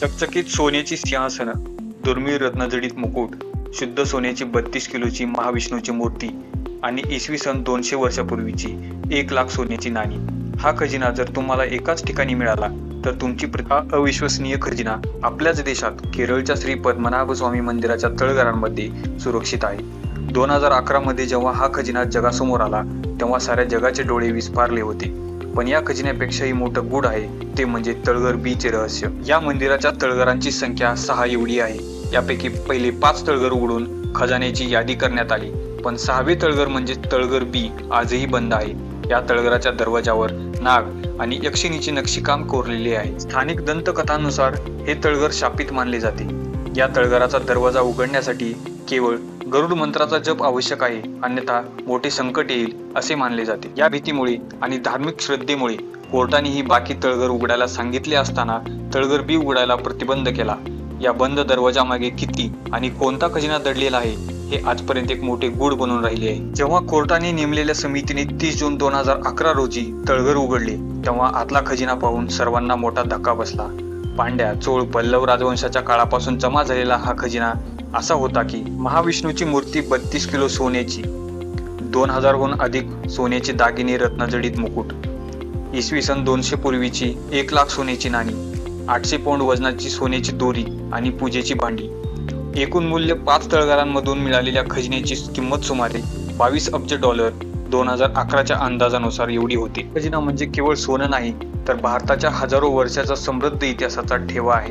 चकचकीत सोन्याची सिंहासनं दुर्मिळ रत्नजडीत मुकुट शुद्ध सोन्याची बत्तीस किलोची महाविष्णूची मूर्ती आणि इसवी सन दोनशे वर्षापूर्वीची एक लाख सोन्याची नाणी. हा खजिना जर तुम्हाला एकाच ठिकाणी मिळाला तर तुमची प्रथा अविश्वसनीय खजिना आपल्याच देशात केरळच्या श्री पद्मनाभ स्वामी मंदिराच्या तळघरांमध्ये सुरक्षित आहे. दोन हजार अकरामध्ये जेव्हा हा खजिना जगासमोर आला तेव्हा साऱ्या जगाचे डोळे विस्फारले होते. पण या खजिन्यापेक्षाही मोठं गुढ आहे. ते म्हणजे तळघर बीचे रहस्य. या मंदिराच्या तळघरांची संख्या सहा एवढी आहे. यापैकी पहिले पाच तळघर उघडून खजान्याची यादी करण्यात आली. पण सहावे तळघर म्हणजे तळघर बी आजही बंद आहे. या तळघराच्या दरवाजावर नाग आणि यक्षिणीची नक्षीकाम कोरलेले आहे. स्थानिक दंतकथांनुसार हे तळघर शापित मानले जाते. या तळघराचा दरवाजा उघडण्यासाठी केवळ गरुड मंत्राचा जप आवश्यक आहे. अन्यथा मोठे संकट येईल असे मानले जाते. या भीतीमुळे आणि धार्मिक श्रद्धेमुळे कोर्टाने ही बाकी तळघर उघडायला सांगितले असताना तळघर बी उघडायला प्रतिबंध केला. या बंद दरवाजामागे किती आणि कोणता खजिना दडलेला आहे हे आजपर्यंत एक मोठे गुढ बनून राहिले आहे. जेव्हा कोर्टाने नेमलेल्या समितीने तीस जून दोन हजार अकरा रोजी तळघर उघडले तेव्हा आतला खजिना पाहून सर्वांना मोठा धक्का बसला. पांड्या चोळ पल्लव राजवंशाच्या काळापासून जमा झालेला हा खजिना असा होता की महाविष्णूची मूर्ती बत्तीस किलो सोन्याची दोन हजारहून अधिक सोन्याचे दागिने रत्नजडीत मुकुट इसवी सन दोनशे पूर्वीची एक लाख सोन्याची नाणी आठशे पौंड वजनाची सोन्याची दोरी आणि पूजेची भांडी. एकूण मूल्य पाच तळघरांमधून मिळालेल्या खजिन्याची किंमत सुमारे बावीस अब्ज डॉलर दोन हजार अकराच्या अंदाजानुसार एवढी होती. खजिना म्हणजे केवळ सोनं नाही तर भारताच्या हजारो वर्षाचा समृद्ध इतिहासाचा ठेवा आहे.